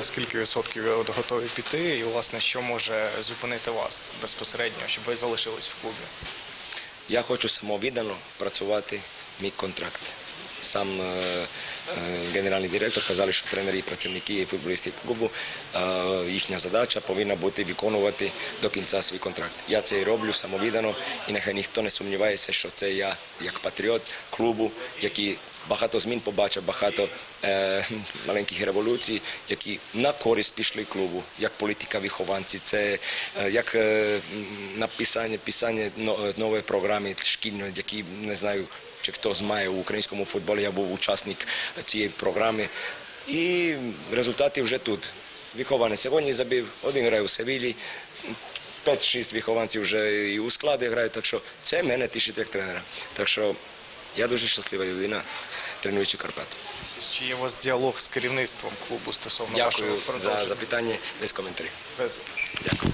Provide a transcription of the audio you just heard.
На скільки відсотків ви от готові піти, і власне що може зупинити вас безпосередньо, щоб ви залишились в клубі? Я хочу самовіддано працювати мій контракт. Сам е, е, генеральний директор казали, що тренери, і працівники і футболісти клубу, е, їхня задача повинна бути виконувати до кінця свій контракт. Я це роблю самовіддано, і нехай ніхто не сумнівається, що це я як патріот клубу, який багато змін побачив, багато е, маленьких революцій, які на користь пішли клубу, як політика вихованці, це е, як е, написання писання нової програми шкільної, які не знаю, чи хто знає у українському футболі. Я був учасник цієї програми. І результати вже тут. Вихованець сьогодні забив, один грає у Севілі, 5-6 вихованців вже і у складі грають, так що це мене тішить як тренера. Так що я дуже щаслива людина, тренуючи Карпат. Чи є у вас діалог з керівництвом клубу стосовно Дякую вашого за запитання без коментарів. Без- Дякую.